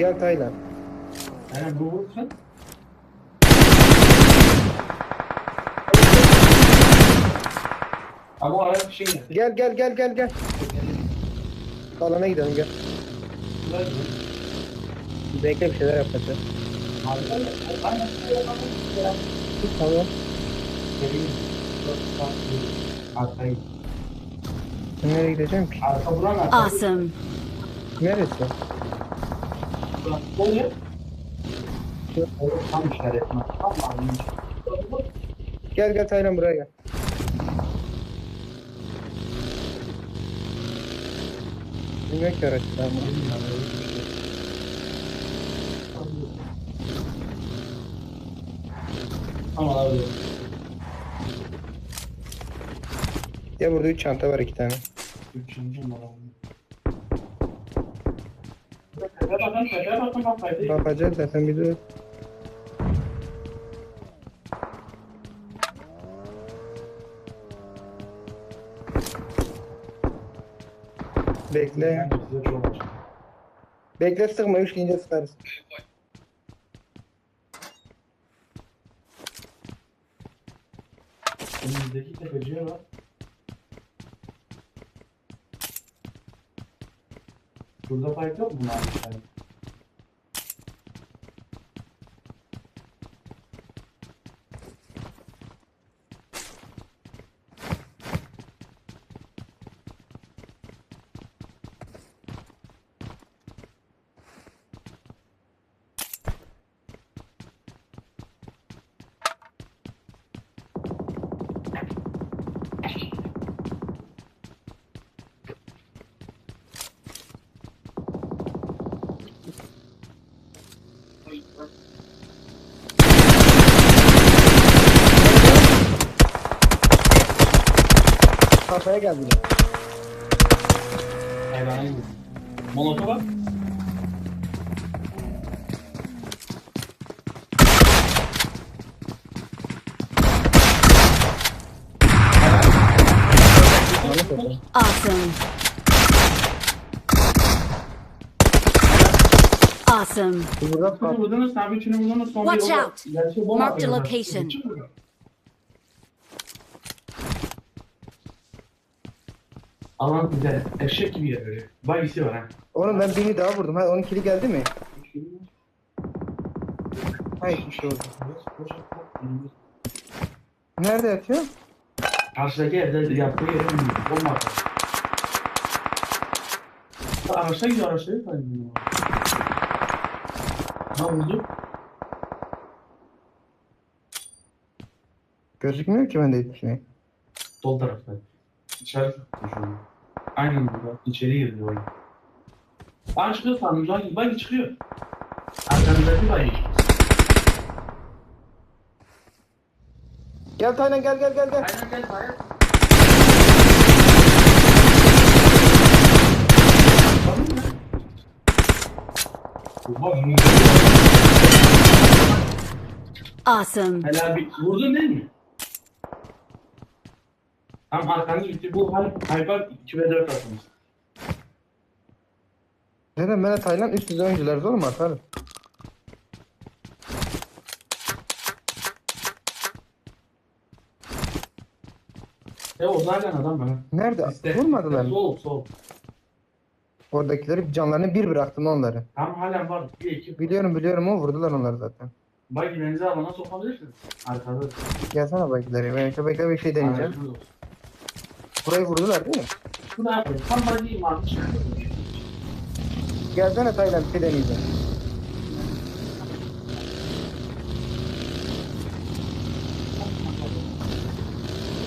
Gel Taylan. Aynen bu vursun. Ama o ayak bir şey geldi. Gel gel gel gel gel. Alana gidelim gel. Bekle bir şeyler yapacağız. Tamam. Nereye gideceğim ki? Awesome. Neresi? Böyle. Tam. Tam ağzını. Gel gel Taylan buraya gel. Ki araç. Tamam. Abi. Ya burada üç çanta var iki tane. Üçüncü numara. Bak. Bakacağız zaten dur. Bekle. Bekle sıkma üç deyince sıkarız. Önümüzdeki tepeciye var. Burada fight yok mu abi? Kafaya geldi. Hayvana gibi. Molotov var. Awesome. Awesome. Burada Üçünü vurdunuz, tabii üçünü vurdunuz. Son Watch out. Gerçi bomba Mark the atıyorlar. location. Üçü. Alan güzel. Eşek gibi yer böyle. Bayisi var ha. Oğlum ben birini daha vurdum. Ha onun kili geldi mi? Hayır bir şey oldu. Nerede yatıyor? Karşıdaki evde yaptığı yere mi? Bomba atıyor. Araçta gidiyor, araçta gidiyor. Ne oldu? Gözükmüyor ki bende hiçbir şey. Sol tarafta. İçeri tuttu şu an. Aynen burada. İçeri girdi oyun. Aa çıkıyor sandım. Bagi, bagi çıkıyor. Arkamızdaki bagi. Gel Taylan gel gel gel gel. Aynen gel Fahir. Awesome. Helal bir vurdun değil mi? Tam arkanı gitti. Bu hal hayvan 2 ve 4 atmış. Neden ben de Taylan üst düzey oyuncular zor mu? E o zaten adam bana. Nerede? İşte, Vurmadılar mı? Sol sol. Oradakileri canlarını bir bıraktım onları. Tam halen var. Bir ekip. Biliyorum biliyorum o vurdular onları zaten. Bagi denize alana sokabilirsiniz. Arkada. Gelsene bakileri. Bekle bekle bir şey deneyeceğim. Olsun. Burayı vurdular değil mi? Bu ne yapıyor? Tam markı çıkıyor. Gelsene Taylan bir deneyeceğim.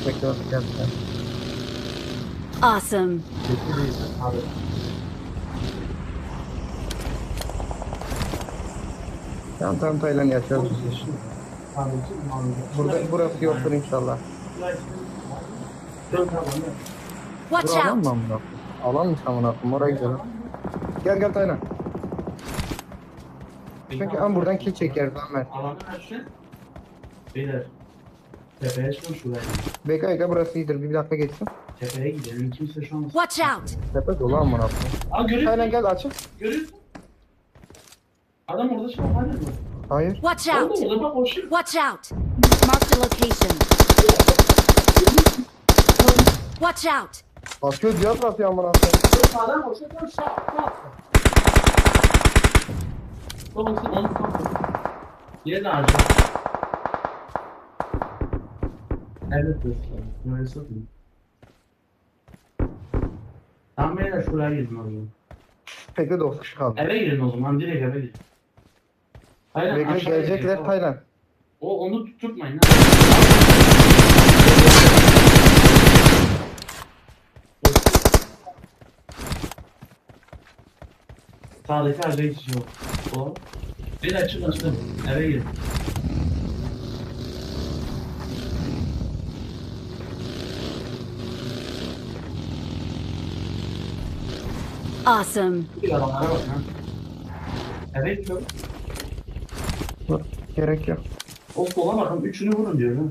Bekle bak gel sen. Awesome. Abi. Tamam tamam Taylan yaşıyoruz. Burada burası yoktur inşallah. Watch Bura alan out. mı amına? Alanmış amına koyayım oraya gidelim. Gel gel Taylan. Çünkü an buradan kill çekeriz Ahmet. Alanı açtı. Beyler. Tepeye çıkın şuraya. Beka beka burası iyidir bir dakika geçsin. Tepeye gidelim. Kimse şu an. Watch out. Tepe dolu amına koyayım. Aa görüyor Taylan musun? gel açık. Görüyor musun? Adam orada şey var. Hadi mi? Hayır. Watch Orada out! orada bak koşuyor. Watch out! Marked a location. Watch out! Atıyor diye atıyor amına koyayım. Sağdan koşuyor. Sağ sağ. Babası onu kapatıyor. Yine de harcıyor. Evet dostum. Böyle satayım. Tam beyler şuraya gidin o zaman. Peki 9 kişi kaldı. Eve girin o zaman. Direkt eve girin. Hayır, Bekle aşağıya gelecekler girin. Taylan. O onu tutturmayın. ha. Sağdaki harcayı kişi yok. O. Bir açın açın. Eve girin. Awesome. Bir adamlara bak ha. Eve. Dur, Gerek yok. O sola bakın. Üçünü vurun diyor. Ha.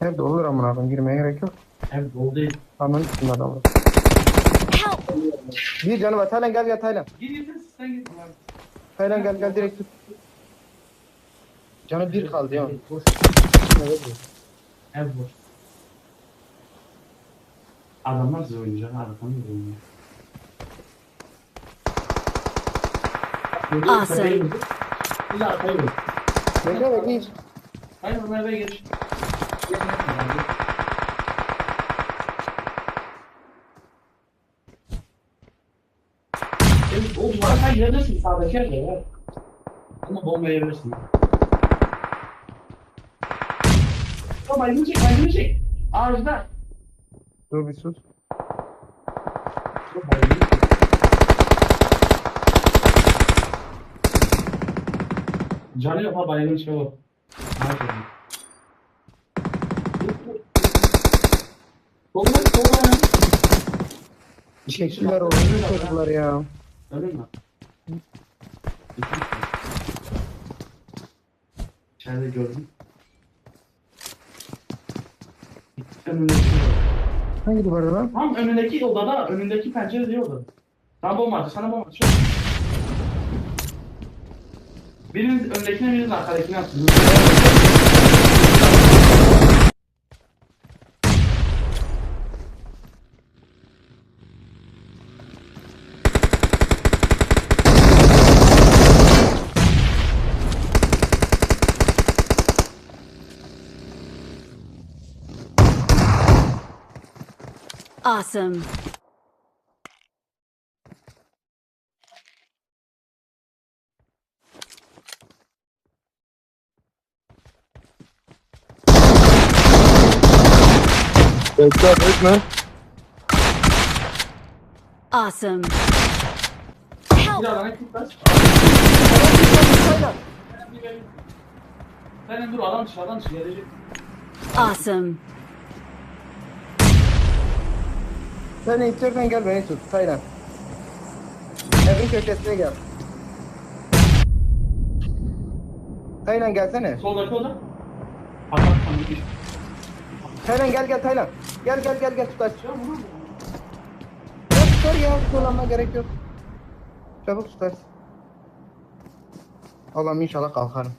Hep de olur amına koyayım. Girmeye gerek yok. Hem dolu değil. Aman üstünde adamı. Bir canı var. Taylan gel gel Taylan. Gir sen gir. Taylan gel gel direkt tut. Canı bir kaldı ya. Boş. Ev boş. Adamlar size oynayacak. Arkamda da oynuyor. Awesome. Bekle bekle. Hayır eve geç. Geç, Evet, o duvara sen yerdesin sağdaki yerde ya. Ama bomba yiyebilirsin. Ya baygını çek, baygını çek. Ağaçta. Dur bir sus. Canı yok ha baygını o. Solda, solda ya. Oğlum. Çocuklar ya. Öyle mi? İçeride gördüm. Önündeki Hangi duvarda lan? Tam önündeki odada, önündeki pencere diyor odada. Sana bomba attı, sana bomba attı. Biriniz öndekine, biriniz arkadakine attı. Awesome. Bekle bekle. Awesome. Help! dur adam. Awesome. Sen istiyorsan gel beni tut. Taylan. Evin köşesine gel. Taylan gelsene. Soldaki oda. Hakan sandık. Taylan gel gel Taylan. Gel gel gel gel tut aç. Ya bunu Ya kullanma gerek yok. Çabuk tutar. Allah'ım inşallah kalkarım.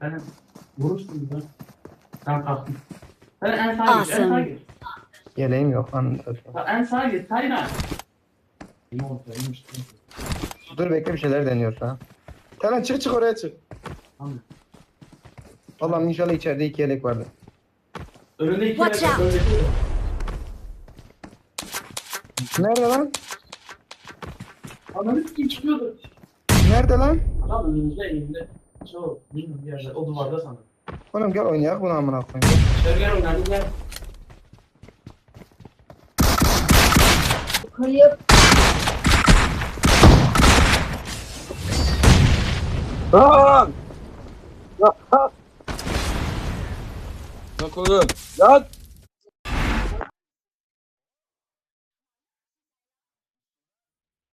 Ben vurursun bir de. Ben kalktım. Sen en sağa git, en sağa Awesome. git. Yeleğim yok. Ya En sağa git? Neymiş? Dur bekle bir şeyler deniyorsa. ha. Taylan çık çık oraya çık. Tamam. Allah'ım inşallah içeride iki yelek vardı. Önünde iki Watch out. önündeki. Nerede lan? Ananı kim çıkıyordu? Nerede lan? Adam önümüzde elinde. Şu bilmiyorum bir yerde. O duvarda sanırım. Oğlum gel oynayak bunu amına koyayım. Şöyle gel oynayalım gel. Lan! Lan! Bak oğlum. Lan!